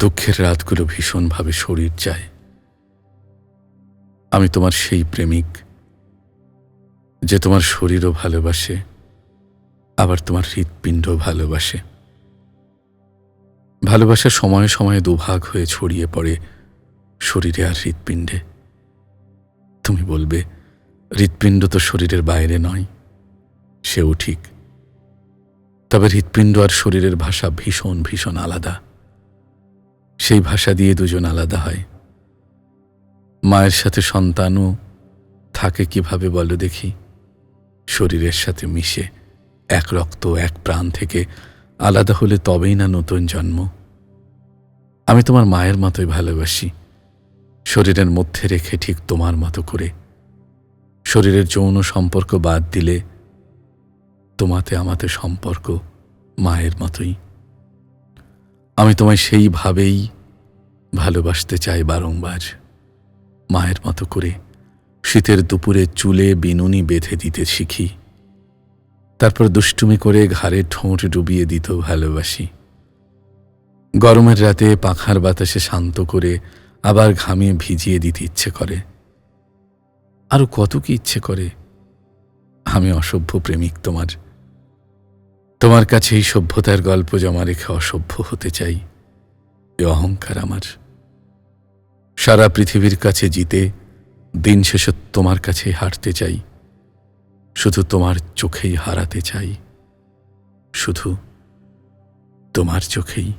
দুঃখের রাতগুলো ভীষণভাবে শরীর চায়। আমি তোমার সেই প্রেমিক যে তোমার শরীরও ভালোবাসে, আবার তোমার হৃৎপিণ্ড ভালোবাসে। ভালোবাসা সময়ে সময়ে দুভাগ হয়ে ছড়িয়ে পড়ে শরীরে আর হৃৎপিণ্ডে। তুমি বলবে, হৃৎপিণ্ড তো শরীরের বাইরে নয়, সেও ঠিক। তবে হৃৎপিণ্ড আর শরীরের ভাষা ভীষণ ভীষণ আলাদা। সেই ভাষা দিয়ে দুজন আলাদা হয়। মায়ের সাথে সন্তানও থাকে কীভাবে বলো দেখি? শরীরের সাথে মিশে এক রক্ত, এক প্রাণ থেকে আলাদা হলে তবেই না নতুন জন্ম। আমি তোমার মায়ের মতোই ভালোবাসি। শরীরের মধ্যে রেখে ঠিক তোমার মতো করে। শরীরের যৌন সম্পর্ক বাদ দিলে তোমাতে আমাতে সম্পর্ক মায়ের মতোই। আমি তোমায় সেইভাবেই ভালোবাসতে চাই বারংবার। মায়ের মতো করে শীতের দুপুরে চুলে বিনুনি বেঁধে দিতে শিখি। তারপর দুষ্টুমি করে ঘাড়ে ঠোঁট ডুবিয়ে দিত ভালোবাসি। গরমের রাতে পাখার বাতাসে শান্ত করে আবার ঘামিয়ে ভিজিয়ে দিতে ইচ্ছে করে। আরও কত কি ইচ্ছে করে? আমি অসভ্য প্রেমিক তোমার। তোমার কাছে এই সভ্যতার গল্প জমা রেখে অসভ্য হতে চাই। এ অহংকার আমার। সারা পৃথিবীর কাছে জিতে, দিন শেষে তোমার কাছে হারতে চাই। শুধু তোমার চোখেই হারাতে চাই। শুধু তোমার চোখেই।